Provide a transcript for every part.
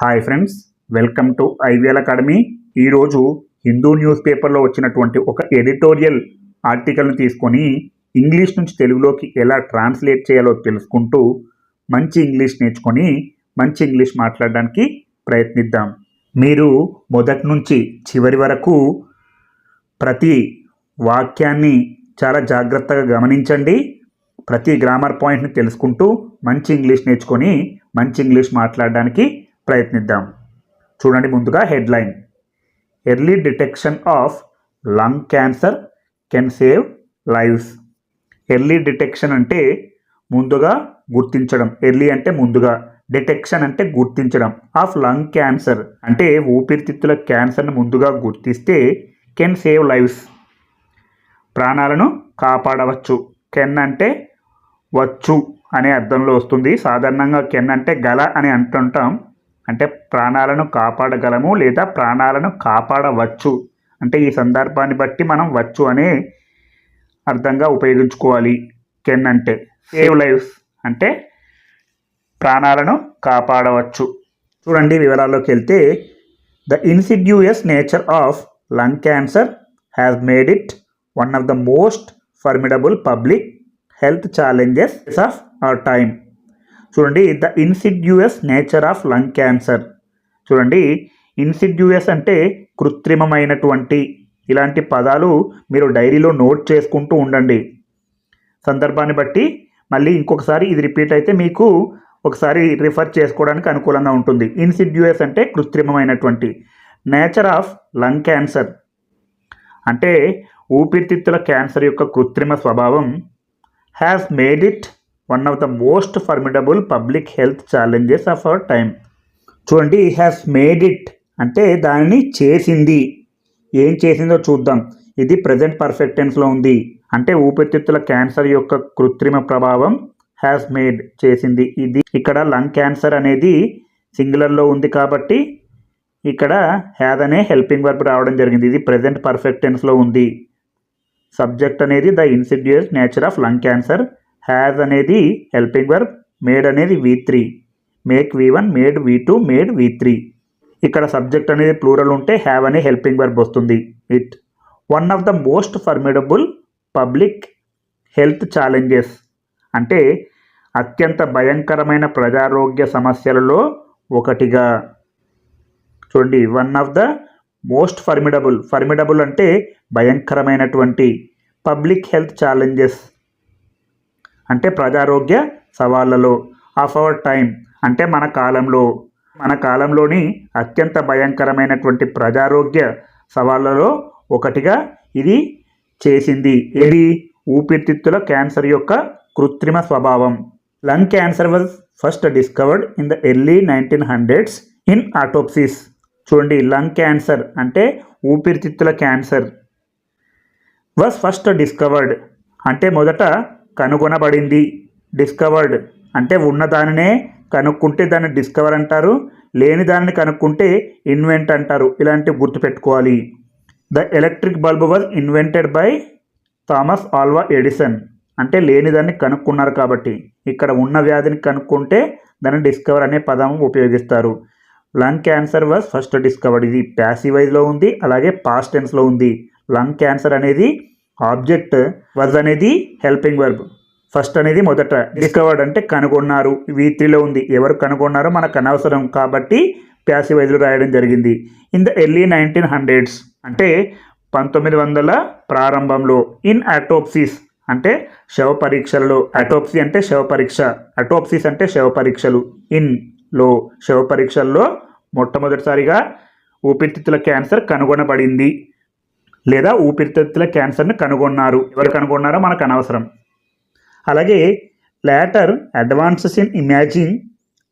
Hi friends welcome to IVL academy. ఈరోజు Hindu news పేపర్లో వచ్చినటువంటి ఒక ఎడిటోరియల్ ఆర్టికల్ని తీసుకొని ఇంగ్లీష్ నుంచి తెలుగులోకి ఎలా ట్రాన్స్లేట్ చేయాలో తెలుసుకుంటూ మంచి ఇంగ్లీష్ నేర్చుకొని మంచి ఇంగ్లీష్ మాట్లాడడానికి ప్రయత్నిద్దాం. మీరు మొదటి నుంచి చివరి వరకు ప్రతి వాక్యాన్ని చాలా జాగ్రత్తగా గమనించండి. ప్రతి గ్రామర్ పాయింట్ని తెలుసుకుంటూ మంచి ఇంగ్లీష్ నేర్చుకొని మంచి ఇంగ్లీష్ మాట్లాడడానికి ప్రయత్నిద్దాం. చూడండి ముందుగా headline. Early detection of lung cancer can save lives. Early detection అంటే ముందుగా గుర్తించడం. ఎర్లీ అంటే ముందుగా. డిటెక్షన్ అంటే గుర్తించడం. ఆఫ్ లంగ్ క్యాన్సర్ అంటే ఊపిరితిత్తుల క్యాన్సర్ను ముందుగా గుర్తిస్తే కెన్ సేవ్ లైవ్స్. ప్రాణాలను కాపాడవచ్చు. కెన్ అంటే వచ్చు అనే అర్థంలో వస్తుంది. సాధారణంగా కెన్ అంటే గల అని అంటుంటాం. అంటే ప్రాణాలను కాపాడగలము లేదా ప్రాణాలను కాపాడవచ్చు. అంటే ఈ సందర్భాన్ని బట్టి మనం వచ్చు అనే అర్థంగా ఉపయోగించుకోవాలి. కెన్ అంటే సేవ్ లైఫ్స్ అంటే ప్రాణాలను కాపాడవచ్చు. చూడండి వివరాల్లోకి వెళ్తే the insidious nature of lung cancer has made it one of the most formidable public health challenges of our time చూడండి the insidious nature of lung cancer. చూడండి ఇన్సిడ్యూయస్ అంటే కృత్రిమమైనటువంటి ఇలాంటి పదాలు మీరు డైరీలో నోట్ చేసుకుంటూ ఉండండి. సందర్భాన్ని బట్టి మళ్ళీ ఇంకొకసారి ఇది రిపీట్ అయితే మీకు ఒకసారి రిఫర్ చేసుకోవడానికి అనుకూలంగా ఉంటుంది. ఇన్సిడ్యూయస్ అంటే కృత్రిమమైనటువంటి నేచర్ ఆఫ్ లంగ్ క్యాన్సర్. అంటే ఊపిరితిత్తుల క్యాన్సర్ యొక్క కృత్రిమ స్వభావం has made it one of the most formidable public health challenges of our time చూడండి హ్యాస్ మేడ్ ఇట్ అంటే దానిని చేసింది. ఏం చేసిందో చూద్దాం. ఇది ప్రజెంట్ పర్ఫెక్ట్ టెన్స్లో ఉంది. అంటే ఊపిరితిత్తుల క్యాన్సర్ యొక్క కృత్రిమ ప్రభావం హ్యాస్ మేడ్ చేసింది. ఇది ఇక్కడ లంగ్ క్యాన్సర్ అనేది సింగులర్లో ఉంది కాబట్టి ఇక్కడ హ్యాద్ అనే హెల్పింగ్ వర్బ్ రావడం జరిగింది. ఇది ప్రజెంట్ పర్ఫెక్ట్ టెన్స్లో ఉంది. సబ్జెక్ట్ అనేది the insidious nature of lung cancer has అనేది హెల్పింగ్ వర్బ్ మేడ్ అనేది V three make V one made V two made V three ఇక్కడ సబ్జెక్ట్ అనేది ప్లూరల్ ఉంటే హ్యావ్ అనే హెల్పింగ్ వర్బ్ వస్తుంది. It one of the most formidable public health challenges అంటే అత్యంత భయంకరమైన ప్రజారోగ్య సమస్యలలో ఒకటిగా. చూడండి one of the most formidable formidable అంటే భయంకరమైనటువంటి పబ్లిక్ హెల్త్ ఛాలెంజెస్ అంటే ప్రజారోగ్య సవాళ్ళలో ఆఫ్ అవర్ టైం అంటే మన కాలంలో. మన కాలంలోని అత్యంత భయంకరమైనటువంటి ప్రజారోగ్య సవాళ్ళలో ఒకటిగా ఇది చేసింది. ఏది? ఊపిరితిత్తుల క్యాన్సర్ యొక్క కృత్రిమ స్వభావం. Lung cancer was first discovered in the early nineteen hundreds in autopsies చూడండి లంగ్ క్యాన్సర్ అంటే ఊపిరితిత్తుల క్యాన్సర్. వాజ్ ఫస్ట్ డిస్కవర్డ్ అంటే మొదట కనుగొనబడింది. డిస్కవర్డ్ అంటే ఉన్నదానినే కనుక్కుంటే దాన్ని డిస్కవర్ అంటారు. లేని దానిని కనుక్కుంటే ఇన్వెంట్ అంటారు. ఇలాంటివి గుర్తుపెట్టుకోవాలి. The electric bulb was invented by Thomas Alva Edison అంటే లేని దాన్ని కనుక్కున్నారు కాబట్టి. ఇక్కడ ఉన్న వ్యాధిని కనుక్కుంటే దాన్ని డిస్కవర్ అనే పదం ఉపయోగిస్తారు. Lung cancer was first discovered ఇది ప్యాసివైజ్లో ఉంది అలాగే పాస్ట్ టెన్స్లో ఉంది. లంగ్ క్యాన్సర్ అనేది ఆబ్జెక్ట్ వజ్ అనేది హెల్పింగ్ వర్బ్ ఫస్ట్ అనేది మొదట. డిస్కవర్డ్ అంటే కనుగొన్నారు. వీటిలో ఉంది. ఎవరు కనుగొన్నారో మనకు అనవసరం. కాబట్టి ప్యాసివైజ్లో రాయడం జరిగింది. In the early nineteen hundreds అంటే పంతొమ్మిది వందల ప్రారంభంలో ఇన్ అటోప్సిస్ అంటే శవ పరీక్షలలో అటోప్సీ అంటే శవ పరీక్ష అటోప్సిస్ అంటే శవ పరీక్షలు ఇన్లో శవ పరీక్షల్లో మొట్టమొదటిసారిగా ఊపిరితిత్తుల క్యాన్సర్ కనుగొనబడింది. లేదా ఊపిరితిత్తుల క్యాన్సర్ను కనుగొన్నారు. ఎవరు కనుగొన్నారో మనకు అనవసరం. అలాగే later advances in imaging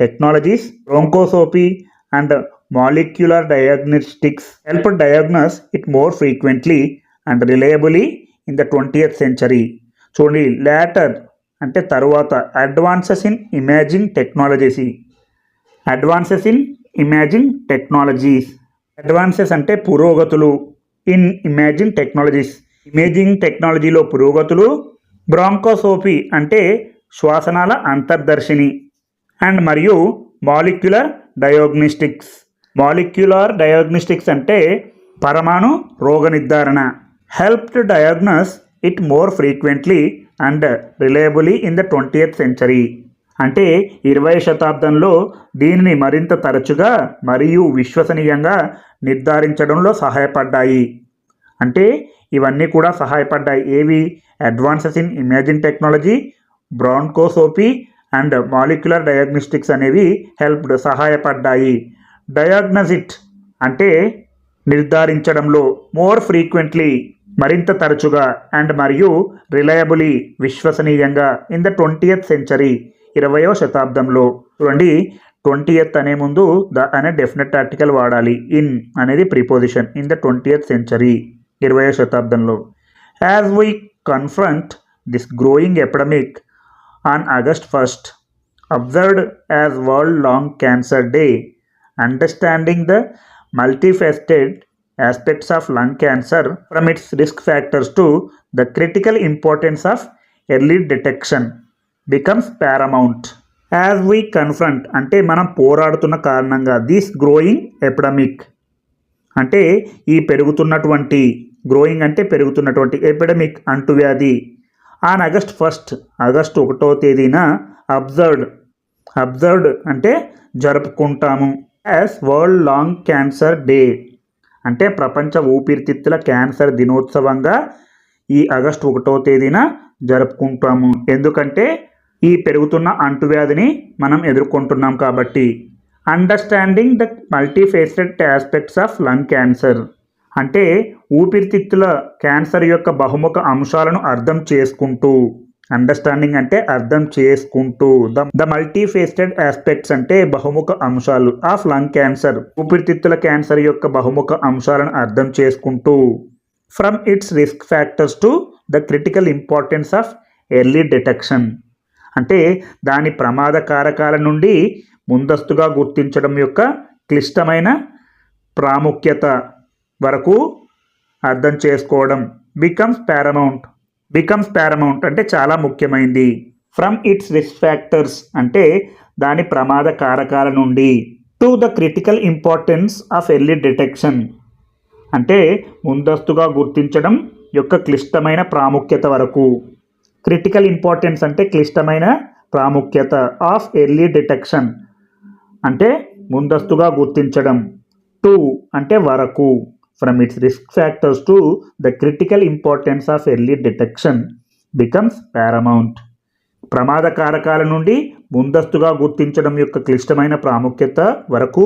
technologies bronchoscopy and molecular diagnostics help diagnose it more frequently and reliably in the twentieth century చూడండి లేటర్ అంటే తరువాత advances in imaging technologies advances in imaging technologies advances అంటే పురోగతులు. In imaging technologies. ఇమేజింగ్ టెక్నాలజీలో పురోగతులు bronchoscopy అంటే శ్వాసనాల అంతర్దర్శిని and మరియు మాలిక్యులర్ డయాగ్నోస్టిక్స్. మాలిక్యులర్ డయాగ్నోస్టిక్స్ అంటే పరమాణు రోగ నిర్ధారణ. Help to diagnose it more frequently and reliably in the twentieth century. అంటే ఇరవై శతాబ్దంలో దీనిని మరింత తరచుగా మరియు విశ్వసనీయంగా నిర్ధారించడంలో సహాయపడ్డాయి. అంటే ఇవన్నీ కూడా సహాయపడ్డాయి. ఏవి? Advances in imaging technology bronchoscopy and molecular diagnostics అనేవి హెల్ప్డ్ సహాయపడ్డాయి. డయాగ్నసిట్ అంటే నిర్ధారించడంలో మోర్ ఫ్రీక్వెంట్లీ మరింత తరచుగా అండ్ మరియు రిలయబులీ విశ్వసనీయంగా ఇన్ ద ట్వంటీయత్ సెంచరీ ఇరవయో శతాబ్దంలో. చూడండి ట్వంటీయత్ అనే ముందు ద అనే డెఫినెట్ ఆర్టికల్ వాడాలి. ఇన్ అనేది preposition. In the twentieth century. ఇరవయో శతాబ్దంలో. As we confront this growing epidemic on August first observed as world lung cancer day understanding the multifaceted aspects of lung cancer from its risk factors to the critical importance of early detection. Becomes paramount as we confront అంటే మనం పోరాడుతున్న కారణంగా this growing epidemic అంటే ఈ పెరుగుతున్నటువంటి growing అంటే పెరుగుతున్నటువంటి epidemic అంటువ్యాధి ఆన్ ఆగస్ట్ ఫస్ట్ ఆగస్ట్ ఒకటో తేదీన అబ్జర్వ్డ్ అబ్జర్వ్డ్ అంటే జరుపుకుంటాము. As world lung cancer day అంటే ప్రపంచ ఊపిరితిత్తుల క్యాన్సర్ దినోత్సవంగా ఈ ఆగస్టు ఒకటో తేదీన జరుపుకుంటాము. ఎందుకంటే ఈ పెరుగుతున్న అంటువ్యాధిని మనం ఎదుర్కొంటున్నాం కాబట్టి. Understanding the multifaceted aspects of lung cancer అంటే ఊపిరితిత్తుల క్యాన్సర్ యొక్క బహుముఖ అంశాలను అర్థం చేసుకుంటూ. అండర్స్టాండింగ్ అంటే అర్థం చేసుకుంటూ. ద ద మల్టీఫేస్టెడ్ ఆస్పెక్ట్స్ అంటే బహుముఖ అంశాలు ఆఫ్ లంగ్ క్యాన్సర్ ఊపిరితిత్తుల క్యాన్సర్ యొక్క బహుముఖ అంశాలను అర్థం చేసుకుంటూ. From its risk factors to the critical importance of early detection అంటే దాని ప్రమాద కారకాల నుండి ముందస్తుగా గుర్తించడం యొక్క క్లిష్టమైన ప్రాముఖ్యత వరకు అర్థం చేసుకోవడం బికమ్స్ పారమౌంట్ బికమ్స్ పారమౌంట్ అంటే చాలా ముఖ్యమైనది ఫ్రమ్ ఇట్స్ రిస్క్ ఫ్యాక్టర్స్ అంటే దాని ప్రమాద కారకాల నుండి. To the critical importance of early detection అంటే ముందస్తుగా గుర్తించడం యొక్క క్లిష్టమైన ప్రాముఖ్యత వరకు. క్రిటికల్ ఇంపార్టెన్స్ అంటే క్లిష్టమైన ప్రాముఖ్యత ఆఫ్ ఎర్లీ డిటెక్షన్ అంటే ముందస్తుగా గుర్తించడం. టు అంటే వరకు from its risk factors to the critical importance of early detection becomes paramount ప్రమాద కారకాల నుండి ముందస్తుగా గుర్తించడం యొక్క క్లిష్టమైన ప్రాముఖ్యత వరకు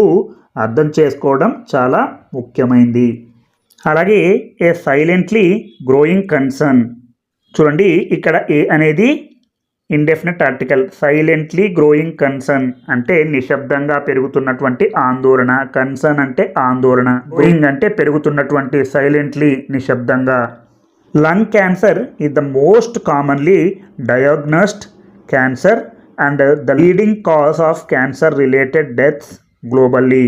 అర్థం చేసుకోవడం చాలా ముఖ్యమైంది. అలాగే ఏ సైలెంట్లీ గ్రోయింగ్ కన్సర్న్ చూడండి ఇక్కడ ఏ అనేది indefinite article silently growing concern అంటే నిశ్శబ్దంగా పెరుగుతున్నటువంటి ఆందోళన. కన్సర్న్ అంటే ఆందోళన. గ్రోయింగ్ అంటే పెరుగుతున్నటువంటి సైలెంట్లీ నిశ్శబ్దంగా. Lung cancer is the most commonly diagnosed cancer and the leading cause of cancer related deaths globally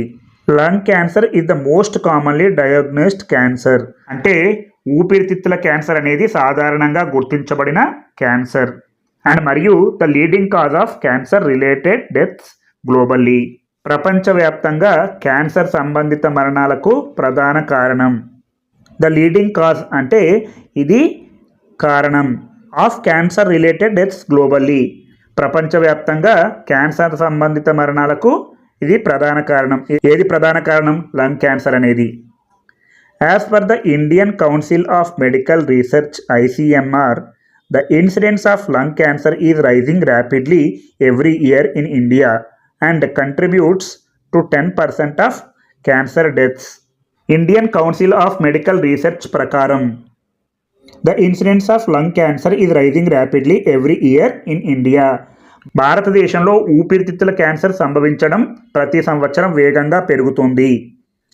lung cancer is the most commonly diagnosed cancer అంటే ఊపిరితిత్తుల క్యాన్సర్ అనేది సాధారణంగా గుర్తించబడిన క్యాన్సర్. అండ్ మరియు the leading cause of cancer related deaths globally. ప్రపంచవ్యాప్తంగా cancer సంబంధిత మరణాలకు ప్రధాన కారణం. ద లీడింగ్ కాజ్ అంటే ఇది కారణం of cancer related deaths globally. ప్రపంచవ్యాప్తంగా క్యాన్సర్ సంబంధిత మరణాలకు ఇది ప్రధాన కారణం. ఏది ప్రధాన కారణం? లంగ్ క్యాన్సర్ అనేది. As per the Indian Council of Medical Research ICMR the incidence of lung cancer is rising rapidly every year in India and contributes to ten percent of cancer deaths Indian Council of Medical Research ప్రకారం the incidence of lung cancer is rising rapidly every year in India భారతదేశంలో ఊపిరితిత్తుల cancer సంభవించడం ప్రతి సంవత్సరం వేగంగా పెరుగుతుంది.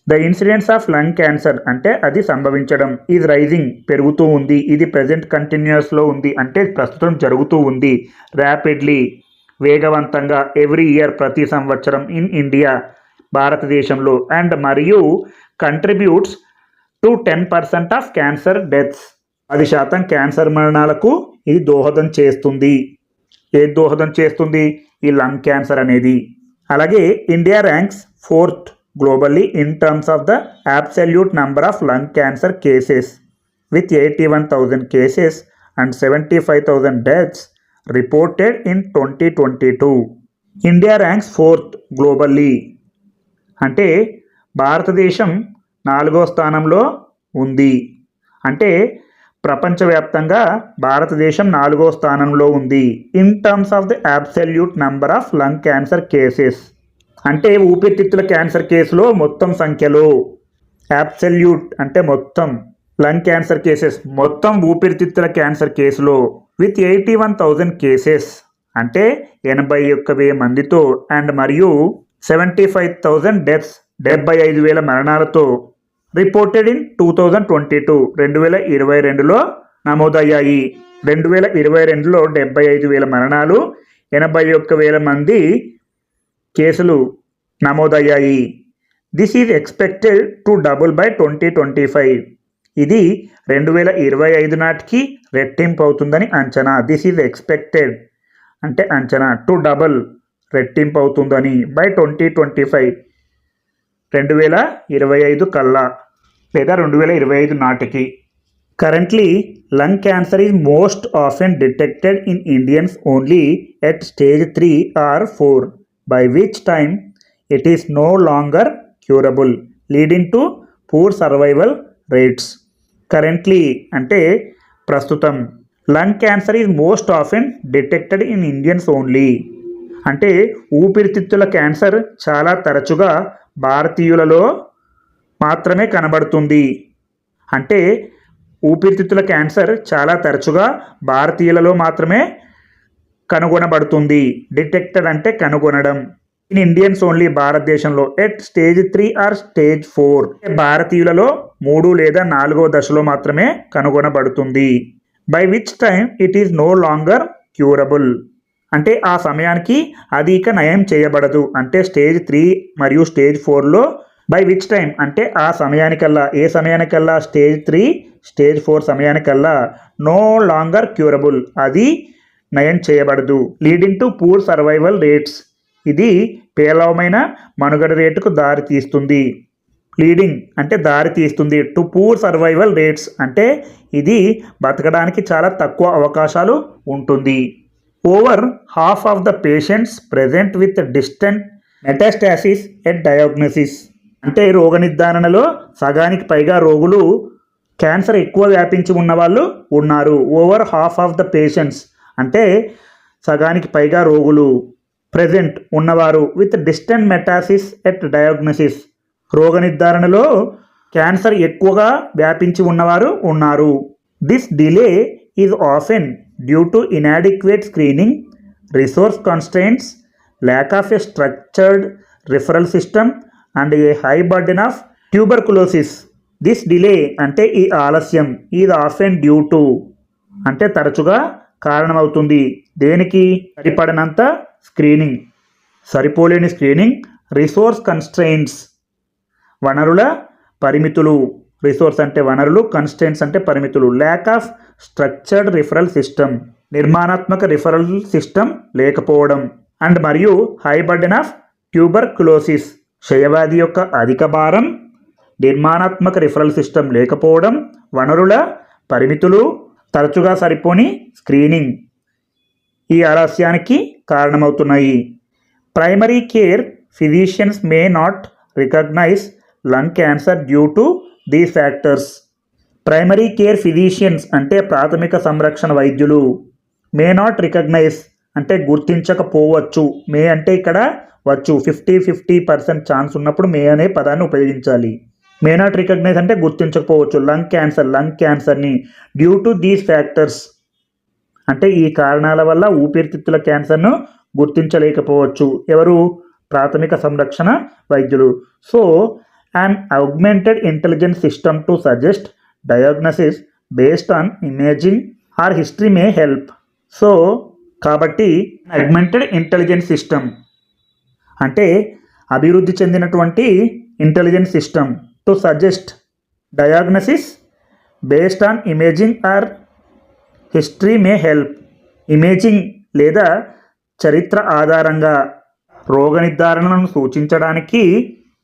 The incidence of lung cancer అంటే అది సంభవించడం. ఈజ్ రైజింగ్ పెరుగుతూ ఉంది. ఇది ప్రజెంట్ కంటిన్యూస్లో ఉంది. అంటే ప్రస్తుతం జరుగుతూ ఉంది. ర్యాపిడ్లీ వేగవంతంగా ఎవ్రీ ఇయర్ ప్రతి సంవత్సరం ఇన్ ఇండియా భారతదేశంలో. అండ్ మరియు contributes to ten percent of cancer deaths పది శాతం క్యాన్సర్ మరణాలకు ఇది దోహదం చేస్తుంది. ఏ దోహదం చేస్తుంది? ఈ లంగ్ క్యాన్సర్ అనేది. అలాగే India ranks fourth globally in terms of the absolute number of lung cancer cases with eighty one thousand cases and seventy five thousand deaths reported in twenty twenty two India ranks fourth globally అంటే భారతదేశం నాలుగో స్థానంలో ఉంది. అంటే ప్రపంచవ్యాప్తంగా భారతదేశం నాలుగో స్థానంలో ఉంది. In terms of the absolute number of lung cancer cases అంటే ఊపిరితిత్తుల క్యాన్సర్ కేసులో మొత్తం సంఖ్యలో. యాబ్సల్యూట్ అంటే మొత్తం. లంగ్ క్యాన్సర్ కేసెస్ మొత్తం ఊపిరితిత్తుల క్యాన్సర్ కేసులో with eighty one thousand cases అంటే ఎనభై ఒక్క వెయ్యి మందితో అండ్ మరియు సెవెంటీ ఫైవ్ థౌజండ్ డెత్స్ డెబ్బై ఐదు వేల మరణాలతో reported in two thousand twenty two రెండు వేల ఇరవై రెండులో నమోదయ్యాయి. రెండు వేల ఇరవై రెండులో డెబ్బై ఐదు వేల మరణాలు ఎనభై ఒక్క వేల మంది కేసులు నమోదయ్యాయి. This is expected to double by twenty twenty five ఇది రెండు వేల ఇరవై ఐదు నాటికి రెట్టింపు అవుతుందని అంచనా. దిస్ ఈజ్ ఎక్స్పెక్టెడ్ అంటే అంచనా. టు డబల్ రెట్టింపు అవుతుందని బై ట్వంటీ ట్వంటీ ఫైవ్ రెండు వేల ఇరవై ఐదు కల్లా లేదా రెండు వేల ఇరవై ఐదు నాటికి. Currently lung cancer is most often detected in Indians only at stage three or four by which time it is no longer curable leading to poor survival rates currently అంటే ప్రస్తుతం lung cancer is most often detected in Indians only అంటే ఊపిరితిత్తుల cancer చాలా తరచుగా భారతీయులలో మాత్రమే కనబడుతుంది. అంటే ఊపిరితిత్తుల క్యాన్సర్ చాలా తరచుగా భారతీయులలో మాత్రమే కనుగొనబడుతుంది. డిటెక్టెడ్ అంటే కనుగొనడం. ఇన్ ఇండియన్స్ ఓన్లీ భారతదేశంలో at stage three or stage four భారతీయులలో మూడు లేదా నాలుగో దశలో మాత్రమే కనుగొనబడుతుంది. By which time it is no longer curable అంటే ఆ సమయానికి అది ఇక నయం చేయబడదు. అంటే స్టేజ్ త్రీ మరియు స్టేజ్ ఫోర్లో బై విచ్ టైం అంటే ఆ సమయానికల్లా. ఏ సమయానికల్లా? స్టేజ్ త్రీ స్టేజ్ ఫోర్ సమయానికల్లా. నో లాంగర్ క్యూరబుల్ అది నయం చేయబడదు. Leading to poor survival rates ఇది పేలవమైన మనుగడ రేటుకు దారి తీస్తుంది. లీడింగ్ అంటే దారి తీస్తుంది. టు పూర్ సర్వైవల్ రేట్స్ అంటే ఇది బతకడానికి చాలా తక్కువ అవకాశాలు ఉంటుంది. Over half of the patients present with distant metastasis at diagnosis అంటే రోగ నిర్ధారణలో సగానికి పైగా రోగులు క్యాన్సర్ ఎక్కువ వ్యాపించి ఉన్న వాళ్ళు ఉన్నారు. Over half of the patients అంటే సగానికి పైగా రోగులు ప్రెజెంట్ ఉన్నవారు with distant metastasis at diagnosis. రోగ నిర్ధారణలో క్యాన్సర్ ఎక్కువగా వ్యాపించి ఉన్నవారు ఉన్నారు. This delay is often due to inadequate screening resource constraints lack of a structured referral system and a high burden of tuberculosis this delay అంటే ఈ ఆలస్యం. Is often due to. అంటే తరచుగా కారణమవుతుంది. దేనికి సరిపడినంత స్క్రీనింగ్ సరిపోలేని స్క్రీనింగ్ రిసోర్స్ కన్స్ట్రెయిన్స్ వనరుల పరిమితులు. రిసోర్స్ అంటే వనరులు కన్స్టెంట్స్ అంటే పరిమితులు. Lack of structured referral system నిర్మాణాత్మక రిఫరల్ సిస్టమ్ లేకపోవడం. అండ్ మరియు high burden of tuberculosis క్షయవ్యాధి యొక్క అధిక భారం. నిర్మాణాత్మక రిఫరల్ సిస్టమ్ లేకపోవడం. వనరుల పరిమితులు. తరచుగా సరిపోని స్క్రీనింగ్ ఈ ఆలస్యానికి కారణమవుతున్నాయి. Primary care physicians may not recognize lung cancer due to these factors. Primary care physicians అంటే ప్రాథమిక సంరక్షణ వైద్యులు. మే నాట్ రికగ్నైజ్ అంటే గుర్తించకపోవచ్చు. మే అంటే ఇక్కడ వచ్చు. ఫిఫ్టీ ఫిఫ్టీ పర్సెంట్ ఛాన్స్ ఉన్నప్పుడు మే అనే పదాన్ని ఉపయోగించాలి. మే నాట్ రికగ్నైజ్ అంటే గుర్తించకపోవచ్చు. లంగ్ క్యాన్సర్ లంగ్ క్యాన్సర్ని డ్యూ టు దీస్ ఫ్యాక్టర్స్ అంటే ఈ కారణాల వల్ల ఊపిరితిత్తుల క్యాన్సర్ను గుర్తించలేకపోవచ్చు. ఎవరు? ప్రాథమిక సంరక్షణ వైద్యులు. So and augmented intelligence system to suggest diagnosis based on imaging or history may help so కాబట్టి అగ్మెంటెడ్ ఇంటెలిజెన్స్ సిస్టమ్ అంటే అభివృద్ధి చెందినటువంటి intelligence system to suggest diagnosis based on imaging or history may help imaging లేదా చరిత్ర ఆధారంగా రోగ నిర్ధారణను సూచించడానికి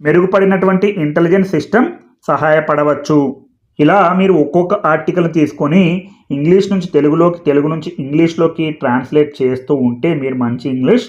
మెరుగుపడినటువంటి intelligence system సహాయపడవచ్చు. ఇలా మీరు ఒక్కొక్క ఆర్టికల్ తీసుకొని ఇంగ్లీష్ నుంచి తెలుగులోకి తెలుగు నుంచి ఇంగ్లీష్లోకి ట్రాన్స్లేట్ చేస్తూ ఉంటే మీరు మంచి ఇంగ్లీష్